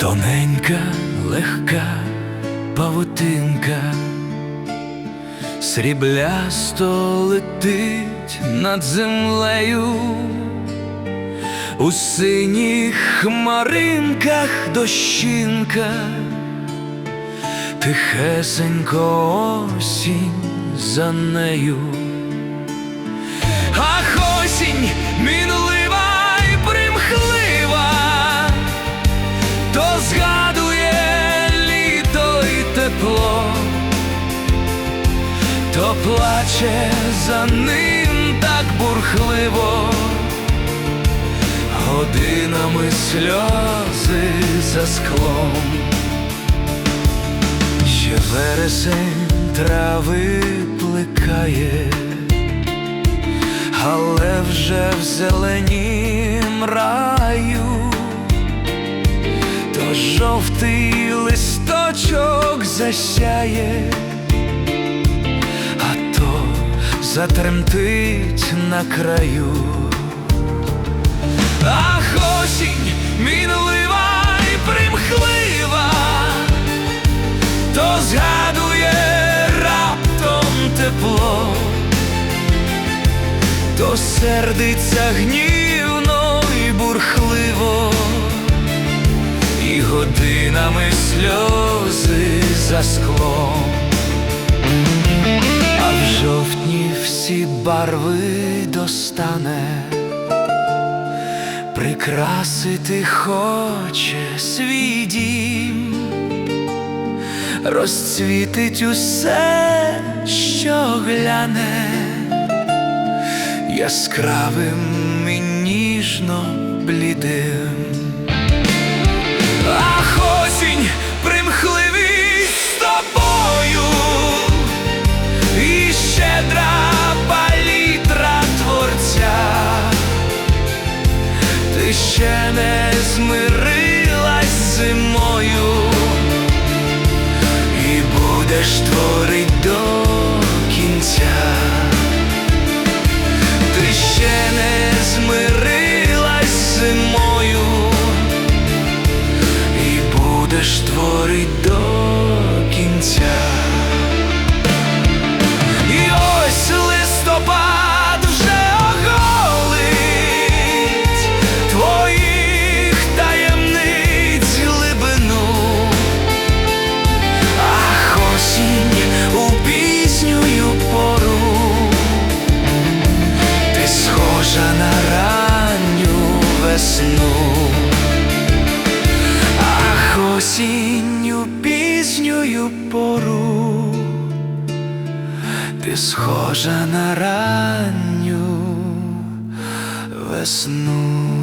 Тоненька, легка павутинка, сріблясто летить над землею, у синіх хмаринках дощинка, тихесенько осінь за нею. Ах, осінь то плаче за ним так бурхливо, годинами сльози за склом. Ще вересень трави плекає, але вже в зеленім раю, то жовтий листочок засяє, затремтить на краю. Ах, осінь мінлива й примхлива, то згадує раптом тепло, то сердиться гнівно і бурхливо, і годинами сльози за склом, жовтні всі барви достане. Прикрасити хоче свій дім, розцвітить усе, що гляне, яскравим і ніжно блідим. Змирилась зимою і будеш творить до кінця. Ти ще не змирилась зимою і будеш творить до піснюю пору, ти схожа на ранню весну.